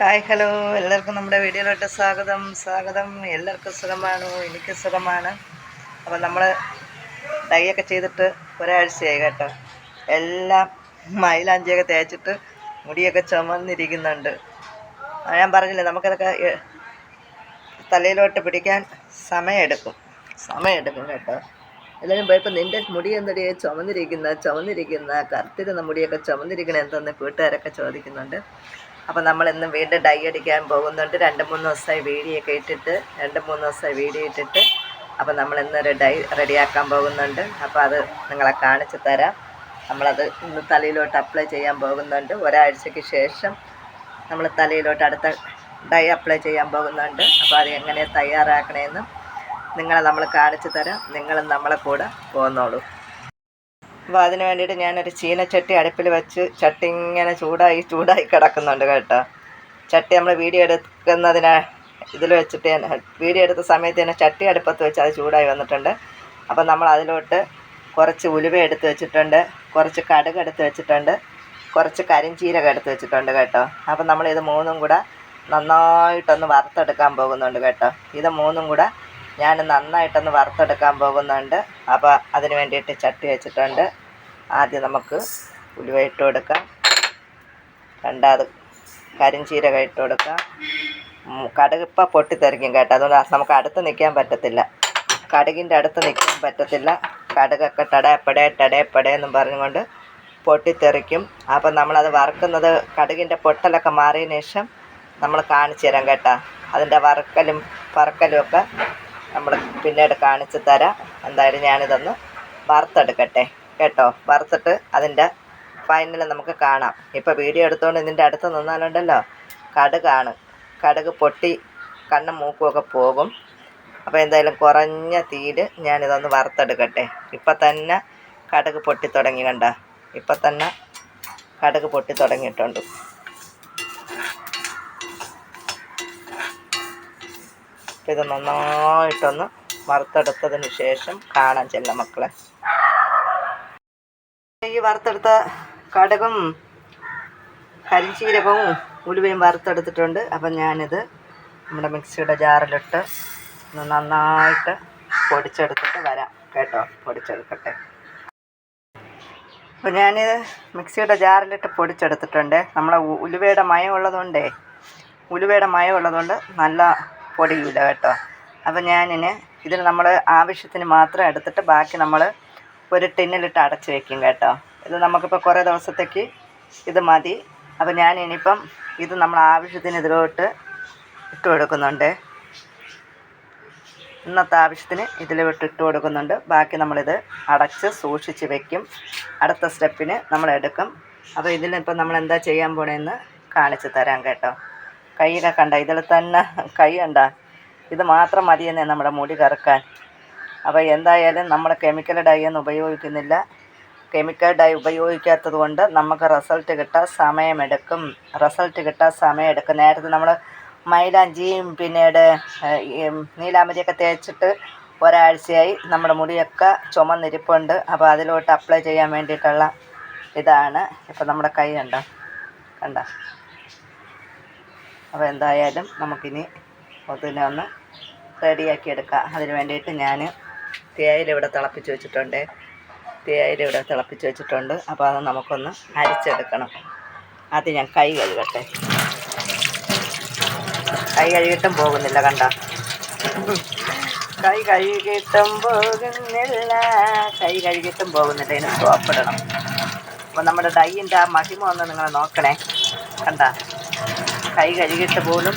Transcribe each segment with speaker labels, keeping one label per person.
Speaker 1: Hi hello. എല്ലാവർക്കും നമ്മുടെ വീഡിയോയിലോട്ട് സ്വാഗതം. സ്വാഗതം. എല്ലാവർക്കും സുഖമാണ്. എനിക്ക് സുഖമാണ്. അപ്പോൾ നമ്മൾ ഡൈയൊക്കെ ചെയ്തിട്ട് ഒരാഴ്ചയായി കേട്ടോ. എല്ലാം മൈലാഞ്ചിയൊക്കെ തേച്ചിട്ട് മുടിയൊക്കെ ചുമന്നിരിക്കുന്നുണ്ട്. ഞാൻ പറഞ്ഞില്ലേ നമുക്കതൊക്കെ തലയിലോട്ട് പിടിക്കാൻ സമയമെടുക്കും. സമയമെടുക്കും കേട്ടോ. എല്ലാവരും പോയപ്പോൾ നിന്റെ മുടി എന്തടി? ചുമന്നിരിക്കുന്ന ചുമന്നിരിക്കുന്ന. കറുത്തിരുന്ന മുടിയൊക്കെ ചുമന്നിരിക്കണ എന്തെന്ന് കൂട്ടുകാരൊക്കെ ചോദിക്കുന്നുണ്ട്. അപ്പോൾ നമ്മൾ ഇന്ന് വീണ്ടും ഡൈ അടിക്കാൻ പോകുന്നുണ്ട്. രണ്ട് മൂന്ന് ദിവസമായി വീഡിയൊക്കെ ഇട്ടിട്ട് രണ്ട് മൂന്ന് ദിവസമായി വീഡിയോ ഇട്ടിട്ട് അപ്പോൾ നമ്മൾ ഇന്നൊരു ഡൈ റെഡിയാക്കാൻ പോകുന്നുണ്ട്. അപ്പോൾ അത് നിങ്ങളെ കാണിച്ചു തരാം. നമ്മളത് ഇന്ന് തലയിലോട്ട് അപ്ലൈ ചെയ്യാൻ പോകുന്നുണ്ട്. ഒരാഴ്ചയ്ക്ക് ശേഷം നമ്മൾ തലയിലോട്ട് അടുത്ത ഡൈ അപ്ലൈ ചെയ്യാൻ പോകുന്നുണ്ട്. അപ്പോൾ അത് എങ്ങനെ തയ്യാറാക്കണമെന്നും നിങ്ങളെ നമ്മൾ കാണിച്ചു തരാം. നിങ്ങളും നമ്മളെ കൂടെ പോന്നോളൂ. അപ്പോൾ അതിന് വേണ്ടിയിട്ട് ഞാനൊരു ചീനച്ചട്ടി അടുപ്പിൽ വെച്ച് ചട്ടി ഇങ്ങനെ ചൂടായി ചൂടായി കിടക്കുന്നുണ്ട് കേട്ടോ. ചട്ടി നമ്മൾ വീഡിയോ എടുക്കുന്നതിന് ഇതിൽ വെച്ചിട്ട് വീഡിയോ എടുത്ത സമയത്ത് തന്നെ ചട്ടി അടുപ്പത്ത് വെച്ച് അത് ചൂടായി വന്നിട്ടുണ്ട്. അപ്പോൾ നമ്മൾ അതിലോട്ട് കുറച്ച് ഉലുവ എടുത്ത് വെച്ചിട്ടുണ്ട് കുറച്ച് കടുക് എടുത്ത് വെച്ചിട്ടുണ്ട് കുറച്ച് കരിഞ്ചീരകം എടുത്ത് വെച്ചിട്ടുണ്ട് കേട്ടോ. അപ്പോൾ നമ്മൾ ഇത് മൂന്നും കൂടെ നന്നായിട്ടൊന്ന് വറുത്തെടുക്കാൻ പോകുന്നുണ്ട് കേട്ടോ. ഇത് മൂന്നും കൂടെ ഞാൻ നന്നായിട്ടൊന്ന് വറുത്തെടുക്കാൻ പോകുന്നുണ്ട്. അപ്പോൾ അതിന് വേണ്ടിയിട്ട് ചട്ടി വെച്ചിട്ടുണ്ട്. ആദ്യം നമുക്ക് ഉലുവ ഇട്ട് കൊടുക്കാം. രണ്ടാമത് കരിഞ്ചീരകം ഇട്ട് കൊടുക്കാം. കടുക് ഇപ്പം പൊട്ടിത്തെറിക്കും കേട്ടോ. അതുകൊണ്ട് നമുക്ക് അടുത്ത് നിൽക്കാൻ പറ്റത്തില്ല. കടുകിന്റെ അടുത്ത് നിൽക്കാൻ പറ്റത്തില്ല. കടുകൊക്കെ ടടയപ്പടേ ടടയപ്പടേ എന്നും പറഞ്ഞുകൊണ്ട് പൊട്ടിത്തെറിക്കും. അപ്പം നമ്മളത് വറുക്കുന്നത് കടുകിന്റെ പൊട്ടലൊക്കെ മാറിയതിന് ശേഷം നമ്മൾ കാണിച്ചു തരാം കേട്ടോ. അതിന്റെ വറുക്കലും പറക്കലും ഒക്കെ നമ്മൾ പിന്നീട് കാണിച്ചു തരാം. എന്തായാലും ഞാനിതൊന്ന് വറുത്തെടുക്കട്ടെ. കേട്ടോ? വറുത്തിട്ട് അതിന്റെ ഫൈനൽ നമുക്ക് കാണാം. ഇപ്പോൾ വീഡിയോ എടുത്തുകൊണ്ട് ഇതിന്റെ അടുത്ത് നിന്നാലുണ്ടല്ലോ? കടുകാണ് കടുക് പൊട്ടി കണ്ണും മൂക്കുമൊക്കെ പോകും. അപ്പോൾ എന്തായാലും കുറഞ്ഞ തീയിൽ ഞാനിതൊന്ന് വറുത്തെടുക്കട്ടെ. ഇപ്പം തന്നെ കടുക് പൊട്ടി തുടങ്ങി കണ്ട? ഇപ്പം തന്നെ കടുക് പൊട്ടി തുടങ്ങിയിട്ടുണ്ട്. ഇത് നന്നായിട്ടൊന്ന് വറുത്തെടുത്തതിന് ശേഷം കാണാൻ ചെല്ല മക്കളെ. ഈ വറുത്തെടുത്ത കടുകും കരിഞ്ചീരകവും ഉലുവയും വറുത്തെടുത്തിട്ടുണ്ട്. അപ്പം ഞാനിത് നമ്മുടെ മിക്സിയുടെ ജാറിലിട്ട് നന്നായിട്ട് പൊടിച്ചെടുത്തിട്ട് വരാം കേട്ടോ. പൊടിച്ചെടുക്കട്ടെ. അപ്പോൾ ഞാനിത് മിക്സിയുടെ ജാറിലിട്ട് പൊടിച്ചെടുത്തിട്ടുണ്ട്. നമ്മളെ ഉലുവയുടെ മയം ഉള്ളതുകൊണ്ടേ ഉലുവയുടെ മയം ഉള്ളതുകൊണ്ട് നല്ല പൊടിയില്ല കേട്ടോ. അപ്പോൾ ഞാനിന് ഇതിൽ നമ്മൾ ആവശ്യത്തിന് മാത്രം എടുത്തിട്ട് ബാക്കി നമ്മൾ ഒരു ടിന്നിലിട്ട് അടച്ച് വെക്കും കേട്ടോ. ഇത് നമുക്കിപ്പോൾ കുറേ ദിവസത്തേക്ക് ഇത് മതി. അപ്പോൾ ഞാൻ ഇനിയിപ്പം ഇത് നമ്മൾ ആവശ്യത്തിന് ഇതിലോട്ട് ഇട്ട് കൊടുക്കുന്നുണ്ട്. ഇന്നത്തെ ആവശ്യത്തിന് ഇതിലോട്ട് ഇട്ട് കൊടുക്കുന്നുണ്ട്. ബാക്കി നമ്മളിത് അടച്ച് സൂക്ഷിച്ച് വെക്കും. അടുത്ത സ്റ്റെപ്പിന് നമ്മൾ എടുക്കും അപ്പോൾ ഇതിനിപ്പം നമ്മൾ എന്താ ചെയ്യാൻ പോണേന്ന് കാണിച്ച് തരാം കേട്ടോ. കൈയൊക്കെ കണ്ട ഇതിൽ തന്നെ കൈ കണ്ട ഇത് മാത്രം മതിയെന്നേ നമ്മുടെ മുടി കറക്കാൻ. അപ്പോൾ എന്തായാലും നമ്മൾ കെമിക്കൽ ഡൈ ഒന്നും ഉപയോഗിക്കുന്നില്ല. കെമിക്കൽ ഡൈ ഉപയോഗിക്കാത്തത് കൊണ്ട് നമുക്ക് റിസൾട്ട് കിട്ടാൻ സമയമെടുക്കും. റിസൾട്ട് കിട്ടാൻ സമയമെടുക്കും. നേരത്തെ നമ്മൾ മൈലാഞ്ചിയും പിന്നീട് നീലാമ്പതിയൊക്കെ തേച്ചിട്ട് ഒരാഴ്ചയായി നമ്മുടെ മുടിയൊക്കെ ചുമന്നിരിപ്പുണ്ട്. അപ്പോൾ അതിലോട്ട് അപ്ലൈ ചെയ്യാൻ വേണ്ടിയിട്ടുള്ള ഇതാണ് ഇപ്പം നമ്മുടെ കൈ കണ്ടോ കണ്ടോ. അപ്പോൾ എന്തായാലും നമുക്കിനി പൊതുവിനെ ഒന്ന് റെഡിയാക്കി എടുക്കാം. അതിന് വേണ്ടിയിട്ട് ഞാൻ തേയില ഇവിടെ തിളപ്പിച്ച് വെച്ചിട്ടുണ്ട്. തേയില ഇവിടെ തിളപ്പിച്ച് വെച്ചിട്ടുണ്ട്. അപ്പോൾ അത് നമുക്കൊന്ന് അരിച്ചെടുക്കണം. ആദ്യം ഞാൻ കൈ കഴുകട്ടെ. കൈ കഴുകിയിട്ടും പോകുന്നില്ല കണ്ട? കൈ കഴുകിയിട്ടും പോകുന്നില്ല. കൈ കഴുകിയിട്ടും പോകുന്നില്ല. ഇതിന് സോപ്പിടണം അപ്പോൾ നമ്മുടെ ഡൈന്റെ ആ മഹിമ ഒന്ന് നിങ്ങൾ നോക്കണേ. കണ്ട? കൈ കഴുകിയിട്ട് പോലും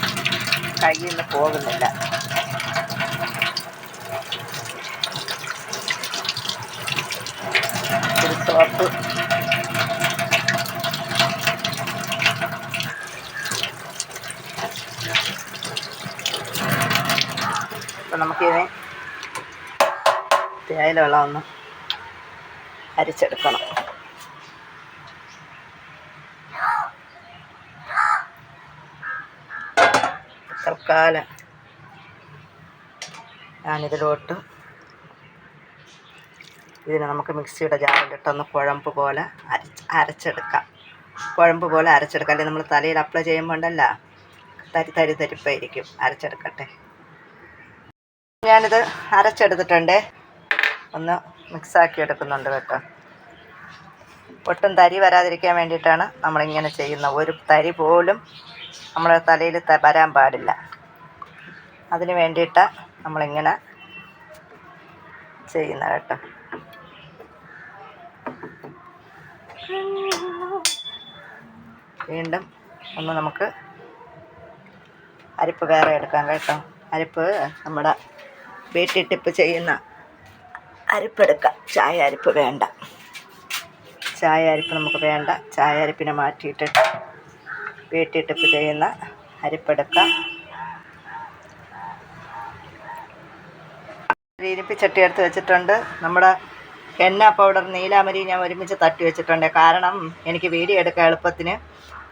Speaker 1: കയ്യിൽ നിന്ന് പോകുന്നില്ല. ഒരു സോപ്പ്. അപ്പം നമുക്കിതിനെ തേയില വെള്ളം ഒന്ന് അരിച്ചെടുക്കണം. തൽക്കാലം. ഞാനിതിലോട്ട് ഇതിനെ നമുക്ക് മിക്സിയുടെ ജാറിലിട്ടൊന്ന് കുഴമ്പ് പോലെ അരച്ച് അരച്ചെടുക്കാം. കുഴമ്പ് പോലെ അരച്ചെടുക്കാം. അല്ലെങ്കിൽ നമ്മൾ തലയിൽ അപ്ലൈ ചെയ്യുമ്പോൾ ഉണ്ടല്ല തരി തരി തരിപ്പായിരിക്കും. അരച്ചെടുക്കട്ടെ. ഞാനിത് അരച്ചെടുത്തിട്ടുണ്ട്. ഒന്ന് മിക്സാക്കി എടുക്കുന്നുണ്ട് കേട്ടോ. ഒട്ടും തരി വരാതിരിക്കാൻ വേണ്ടിയിട്ടാണ് നമ്മളിങ്ങനെ ചെയ്യുന്നത്. ഒരു തരി പോലും നമ്മുടെ തലയിൽ വരാൻ പാടില്ല. അതിന് വേണ്ടിയിട്ട് നമ്മളിങ്ങനെ ചെയ്യുന്ന കേട്ടോ. വീണ്ടും ഒന്ന് നമുക്ക് അരിപ്പ് വേറെ എടുക്കാം കേട്ടോ. അരിപ്പ് നമ്മുടെ വീട്ടിൽ ടിപ്പ് ചെയ്യുന്ന അരിപ്പെടുക്കാം ചായ അരിപ്പ് വേണ്ട. ചായ അരിപ്പ് നമുക്ക് വേണ്ട. ചായ അരിപ്പിനെ മാറ്റിയിട്ട് വീട്ടിൽ ടിപ്പ് ചെയ്യുന്ന അരിപ്പെടുക്കാം ഇരിപ്പിച്ചട്ടി എടുത്ത് വെച്ചിട്ടുണ്ട്. നമ്മുടെ എണ്ണ പൗഡർ നീലാമരി ഞാൻ ഒരുമിച്ച് തട്ടി വെച്ചിട്ടുണ്ട്. കാരണം എനിക്ക് വീഡിയോ എടുക്കാൻ എളുപ്പത്തിന്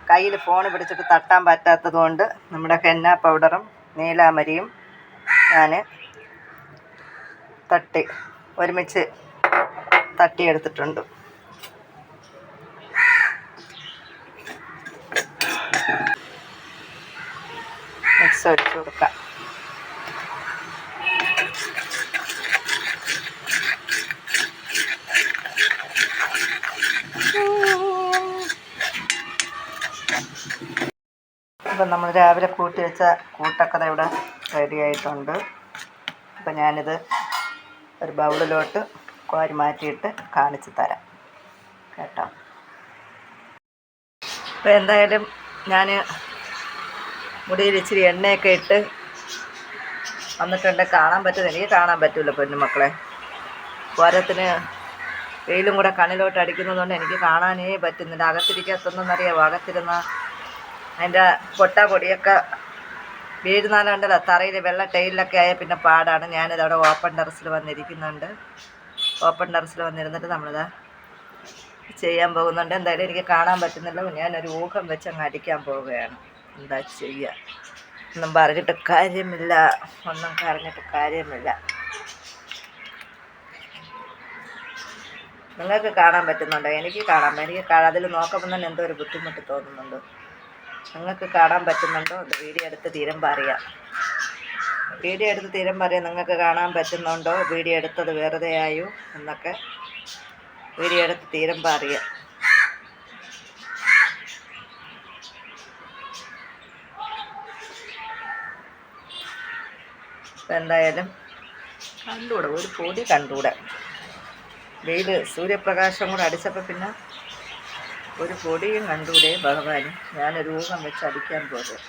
Speaker 1: കയ്യിൽ ഫോൺ പിടിച്ചിട്ട് തട്ടാൻ പറ്റാത്തതുകൊണ്ട് നമ്മുടെ ഹെന്ന പൗഡറും നീലാമരിയും ഞാൻ തട്ടി ഒരുമിച്ച് തട്ടിയെടുത്തിട്ടുണ്ട് മിക്സ് ഒഴിച്ച് കൊടുക്കാം. അപ്പം നമ്മൾ രാവിലെ കൂട്ടി വെച്ച കൂട്ടൊക്കെ ഇവിടെ റെഡി ആയിട്ടുണ്ട്. അപ്പം ഞാനിത് ഒരു ബൗളിലോട്ട് കോരി മാറ്റിയിട്ട് കാണിച്ചു തരാം. കേട്ടോ? അപ്പോൾ എന്തായാലും ഞാൻ മുടിയിൽ ഇച്ചിരി എണ്ണയൊക്കെ ഇട്ട് വന്നിട്ടുണ്ട്. കാണാൻ പറ്റുന്നത് എനിക്ക് കാണാൻ പറ്റില്ല പെണ്ണുമക്കളെ പോരത്തിന് വെയിലും കൂടെ കണ്ണിലോട്ട് അടിക്കുന്നതുകൊണ്ട് എനിക്ക് കാണാനേ പറ്റുന്നില്ല. അകത്തിരിക്കാത്തൊന്നറിയാമോ അകത്തിരുന്ന അതിന്റെ പൊട്ട പൊടിയൊക്കെ വീഴുന്നാലുണ്ടല്ലോ തറയിൽ വെള്ള ടൈലിലൊക്കെ ആയാൽ പിന്നെ പാടാണ്. ഞാനിത് അവിടെ ഓപ്പൺ ടെറസിൽ വന്നിരിക്കുന്നുണ്ട്. ഓപ്പൺ ടെറസിൽ വന്നിരുന്നിട്ട് നമ്മളിതാ ചെയ്യാൻ പോകുന്നുണ്ട്. എന്തായാലും എനിക്ക് കാണാൻ പറ്റുന്നില്ല. ഞാനൊരു ഊഹം വെച്ച് അങ്ങ് അടിക്കാൻ പോവുകയാണ്. എന്താ ചെയ്യുക ഒന്നും പറഞ്ഞിട്ട് കാര്യമില്ല. ഒന്നും പറഞ്ഞിട്ട് കാര്യമില്ല. നിങ്ങൾക്ക് കാണാൻ പറ്റുന്നുണ്ടോ? എനിക്ക് കാണാൻ എനിക്ക് അതിൽ നോക്കുമ്പോൾ തന്നെ എന്തോ ഒരു ബുദ്ധിമുട്ട് തോന്നുന്നുണ്ട്. നിങ്ങൾക്ക് കാണാൻ പറ്റുന്നുണ്ടോ? അത് വീഡിയോ എടുത്ത് തീരം അറിയാം വീഡിയോ എടുത്ത് തീരം അറിയാം നിങ്ങൾക്ക് കാണാൻ പറ്റുന്നുണ്ടോ? വീഡിയോ എടുത്തത് വെറുതെ ആയോ? എന്നൊക്കെ വീഡിയോ എടുത്ത് തീരം ഇപ്പം എന്തായാലും കണ്ടുകൂടെ ഒരു പൊടി കണ്ടുകൂടെ വെയിൽ സൂര്യപ്രകാശം കൂടെ അടിച്ചപ്പോൾ പിന്നെ ഒരു പൊടിയും കണ്ടൂടെ ഭഗവാന് ഞാനൊരു ഊഹം വെച്ച് അടിക്കാൻ പോകും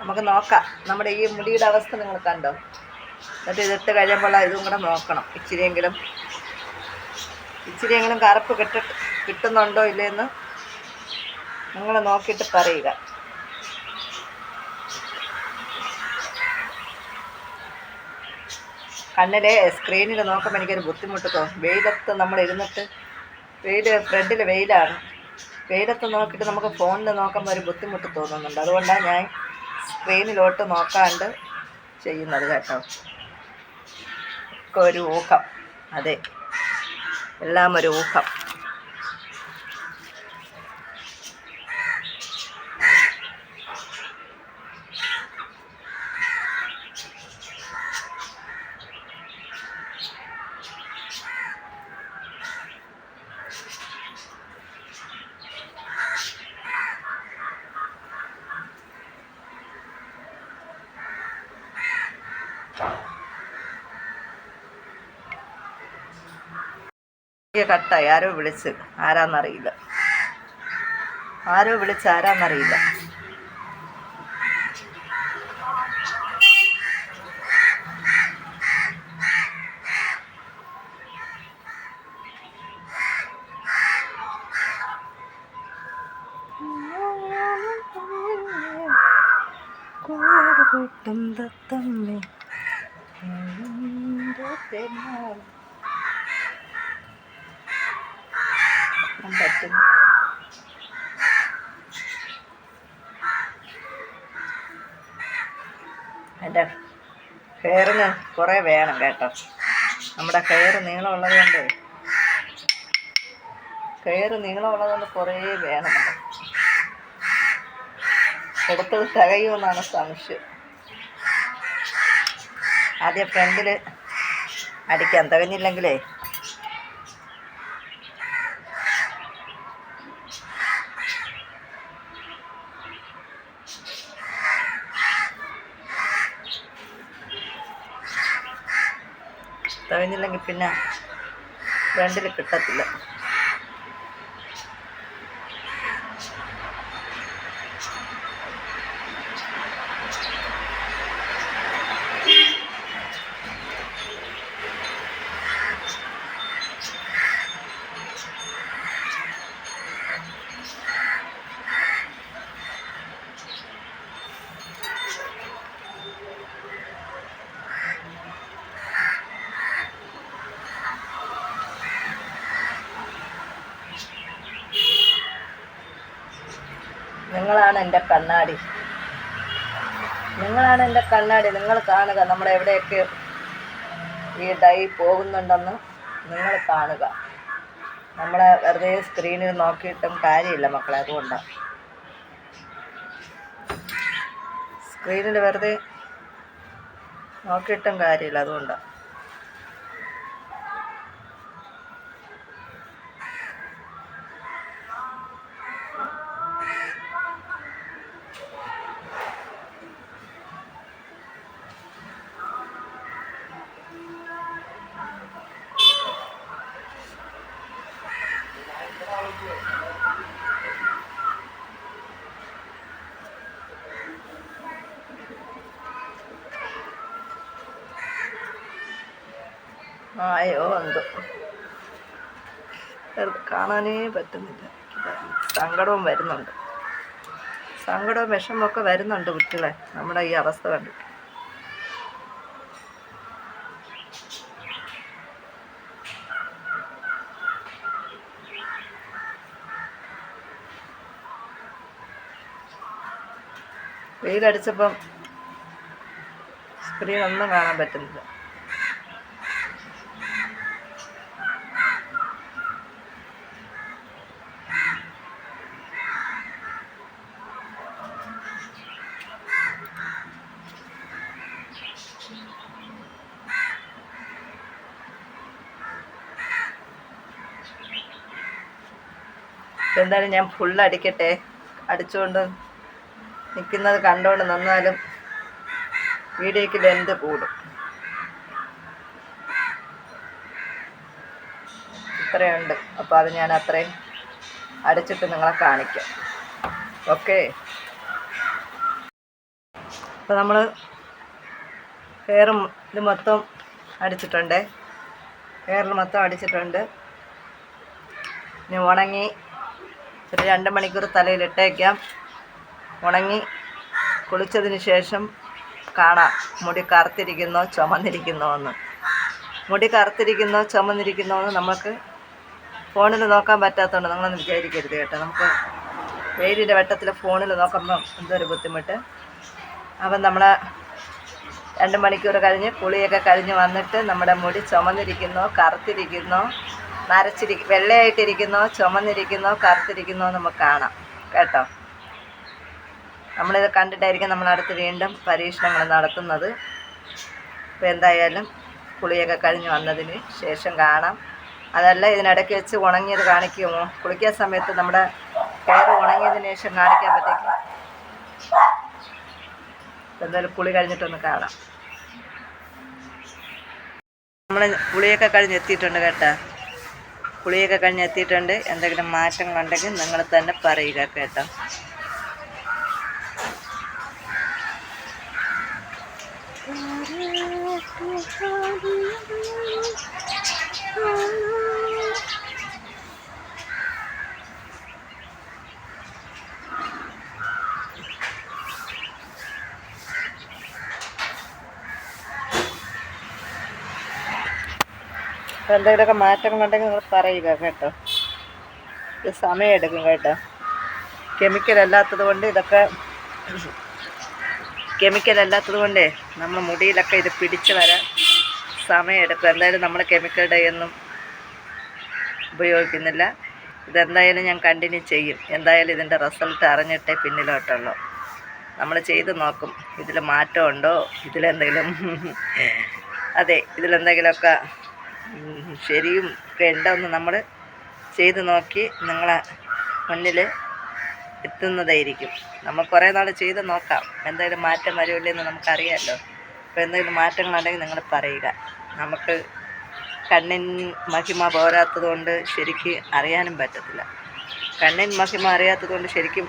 Speaker 1: നമുക്ക് നോക്കാം. നമ്മുടെ ഈ മുടിയുടെ അവസ്ഥ നിങ്ങൾ കണ്ടോ? എന്നിട്ട് ഇതെടുത്ത് കഴിയുമ്പോൾ ഇതും കൂടെ നോക്കണം. ഇച്ചിരിയെങ്കിലും ഇച്ചിരിയെങ്കിലും കറുപ്പ് കിട്ട കിട്ടുന്നുണ്ടോ ഇല്ലയെന്ന് നിങ്ങൾ നോക്കിയിട്ട് പറയുക. കണ്ണിലെ സ്ക്രീനിൽ നോക്കുമ്പോൾ എനിക്കൊരു ബുദ്ധിമുട്ട് തോന്നും. വെയിലത്ത് നമ്മൾ ഇരുന്നിട്ട് വെയിൽ ഫ്രണ്ടിൽ വെയിലാണ്. വെയിലത്ത് നോക്കിയിട്ട് നമുക്ക് ഫോണിൽ നോക്കുമ്പോൾ ഒരു ബുദ്ധിമുട്ട് തോന്നുന്നുണ്ട്. അതുകൊണ്ടാണ് ഞാൻ സ്ക്രീനിലോട്ട് നോക്കാണ്ട് ചെയ്യുന്നത് കേട്ടോ. ഒരു ഊഹം. അതെ. എല്ലാം ഒരു ഊഹം. കട്ടായി. ആരോ വിളിച്ച്. ആരാന്നറിയില്ല. ആരോ വിളിച്ച് ആരാന്നറിയില്ല. കൂട്ടും തത്തമ്മേ. തെന്നാണ് പറ്റും. എന്റെ ഹെയറിന് കുറേ വേണം കേട്ടോ. നമ്മുടെ ഹെയർ നീളമുള്ളത് കൊണ്ട് ഹെയർ നീളമുള്ളത് കൊണ്ട് കുറേ വേണം. എടുത്തത് തികയുമെന്നാണ് സംശയം. ആദ്യം ഫ്രണ്ടിൽ അടിക്കാൻ തികഞ്ഞില്ലെങ്കിലേ തികഞ്ഞില്ലെങ്കിൽ പിന്നെ ഫ്രണ്ടിൽ കിട്ടത്തില്ല. നിങ്ങളാണ് എന്റെ കണ്ണാടി. നിങ്ങളാണ് എന്റെ കണ്ണാടി. നിങ്ങൾ കാണുക നമ്മുടെ എവിടെയൊക്കെ ഈ ഡൈ പോകുന്നുണ്ടെന്ന് നിങ്ങൾ കാണുക. നമ്മളെ വെറുതെ സ്ക്രീനിൽ നോക്കിയിട്ടും കാര്യമില്ല മക്കളെ അതുകൊണ്ടാണ് സ്ക്രീനിൽ വെറുതെ നോക്കിയിട്ടും കാര്യമില്ല അതുകൊണ്ടാണ് ആയോ എന്തോ. കാണാനേ പറ്റുന്നില്ല. സങ്കടവും വരുന്നുണ്ട്. സങ്കടവും വിഷമമൊക്കെ വരുന്നുണ്ട് കുട്ടികളെ. നമ്മുടെ ഈ അവസ്ഥ കണ്ടിട്ട് വെയിലടിച്ചപ്പം സ്ക്രീൻ ഒന്നും കാണാൻ പറ്റുന്നില്ല. എന്തായാലും ഞാൻ ഫുൾ അടിക്കട്ടെ. അടിച്ചുകൊണ്ട് നിൽക്കുന്നത് കണ്ടുകൊണ്ട് നിന്നാലും വീഡിയോയ്ക്ക് ലെന്ത് കൂടും. ഇത്രയുണ്ട്. അപ്പോൾ അത് ഞാൻ അത്രയും അടിച്ചിട്ട് നിങ്ങളെ കാണിക്കാം. ഓക്കെ അപ്പോൾ നമ്മൾ ഹെയറും ഇത് മൊത്തം അടിച്ചിട്ടുണ്ട്. ഹെയറിൽ മൊത്തം അടിച്ചിട്ടുണ്ട്. ഇനി ഉണങ്ങി ഒരു രണ്ട് മണിക്കൂർ തലയിൽ ഇട്ടേക്കാം ഉണങ്ങി കുളിച്ചതിന് ശേഷം കാണാം. മുടി കറുത്തിരിക്കുന്നോ ചുമന്നിരിക്കുന്നോ എന്ന്. മുടി കറുത്തിരിക്കുന്നോ ചുമന്നിരിക്കുന്നോ എന്ന് നമുക്ക് ഫോണിൽ നോക്കാൻ പറ്റാത്തതുകൊണ്ട് നിങ്ങളൊന്നും വിചാരിക്കരുത് കേട്ടോ. നമുക്ക് വെയിലിന്റെ വെട്ടത്തിൽ ഫോണിൽ നോക്കുമ്പം എന്തൊരു ബുദ്ധിമുട്ട്. അപ്പം നമ്മൾ രണ്ട് മണിക്കൂർ കഴിഞ്ഞ് കുളിയൊക്കെ കഴിഞ്ഞ് വന്നിട്ട് നമ്മുടെ മുടി ചുമന്നിരിക്കുന്നോ കറുത്തിരിക്കുന്നോ നരച്ചിരി വെള്ളയായിട്ടിരിക്കുന്നോ ചുമന്നിരിക്കുന്നു കറുത്തിരിക്കുന്നോ നമുക്ക് കാണാം. കേട്ടോ? നമ്മളിത് കണ്ടിട്ടായിരിക്കും നമ്മളടുത്ത് വീണ്ടും പരീക്ഷണങ്ങൾ നടത്തുന്നത്. അപ്പോൾ എന്തായാലും കുളിയൊക്കെ കഴിഞ്ഞ് വന്നതിന് ശേഷം കാണാം. അതല്ല ഇതിനിടയ്ക്ക് വെച്ച് ഉണങ്ങിയത് കാണിക്കുമോ? കുളിക്കാൻ സമയത്ത് നമ്മുടെ കയറ് ഉണങ്ങിയതിന് ശേഷം കാണിക്കാൻ പറ്റേക്കും എന്തായാലും കുളി കഴിഞ്ഞിട്ടൊന്ന് കാണാം. നമ്മൾ കുളിയൊക്കെ കഴിഞ്ഞ് എത്തിയിട്ടുണ്ട് കേട്ടോ. കുളിയൊക്കെ കഴിഞ്ഞ് എത്തിയിട്ടുണ്ട്. എന്തെങ്കിലും മാറ്റങ്ങളുണ്ടെങ്കിൽ നിങ്ങൾ തന്നെ പറയുക കേട്ടോ. അപ്പോൾ എന്തെങ്കിലുമൊക്കെ മാറ്റങ്ങളുണ്ടെങ്കിൽ നിങ്ങൾ പറയുക കേട്ടോ. ഇത് സമയമെടുക്കും കേട്ടോ. കെമിക്കൽ അല്ലാത്തത് കൊണ്ട് ഇതൊക്കെ കെമിക്കൽ അല്ലാത്തത് കൊണ്ടേ നമ്മൾ മുടിയിലൊക്കെ ഇത് പിടിച്ച് വരാൻ സമയമെടുക്കും എന്തായാലും നമ്മൾ കെമിക്കൽ ഡൈ ഒന്നും ഉപയോഗിക്കുന്നില്ല. ഇതെന്തായാലും ഞാൻ കണ്ടിന്യൂ ചെയ്യും. എന്തായാലും ഇതിന്റെ റിസൾട്ട് അറിഞ്ഞിട്ടേ പിന്നിലോട്ടുള്ളൂ. നമ്മൾ ചെയ്ത് നോക്കും. ഇതിൽ മാറ്റമുണ്ടോ ഇതിലെന്തെങ്കിലും അതെ ഇതിലെന്തെങ്കിലുമൊക്കെ ശരിയും. ഒക്കെ ഒന്ന് നമ്മൾ ചെയ്തു നോക്കി നിങ്ങളെ മുന്നിൽ എത്തുന്നതായിരിക്കും. നമ്മൾ കുറേ നാൾ ചെയ്ത് നോക്കാം. എന്തെങ്കിലും മാറ്റം വരുമില്ലെന്ന് നമുക്കറിയാമല്ലോ അപ്പോൾ എന്തെങ്കിലും മാറ്റങ്ങളുണ്ടെങ്കിൽ നിങ്ങൾ പറയുക. നമുക്ക് കണ്ണിൻ മഹിമ പോരാത്തത് കൊണ്ട് ശരിക്ക് അറിയാനും പറ്റത്തില്ല. കണ്ണിൻ മഹിമ അറിയാത്തതുകൊണ്ട് ശരിക്കും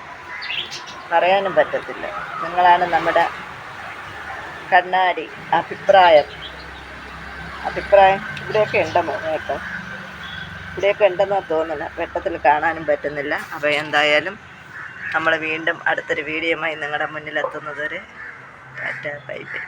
Speaker 1: പറയാനും പറ്റത്തില്ല. നിങ്ങളാണ് നമ്മുടെ കണ്ണാടി അഭിപ്രായം. അഭിപ്രായം ഇവിടെയൊക്കെ ഉണ്ടെന്നോ കേട്ടോ. ഇവിടെയൊക്കെ ഉണ്ടെന്നാണ് തോന്നുന്നില്ല വെട്ടത്തിൽ കാണാനും പറ്റുന്നില്ല. അപ്പോൾ എന്തായാലും നമ്മൾ വീണ്ടും അടുത്തൊരു വീഡിയോയുമായി നിങ്ങളുടെ മുന്നിലെത്തുന്നത് വരെ ടാറ്റ ബൈ ബൈ.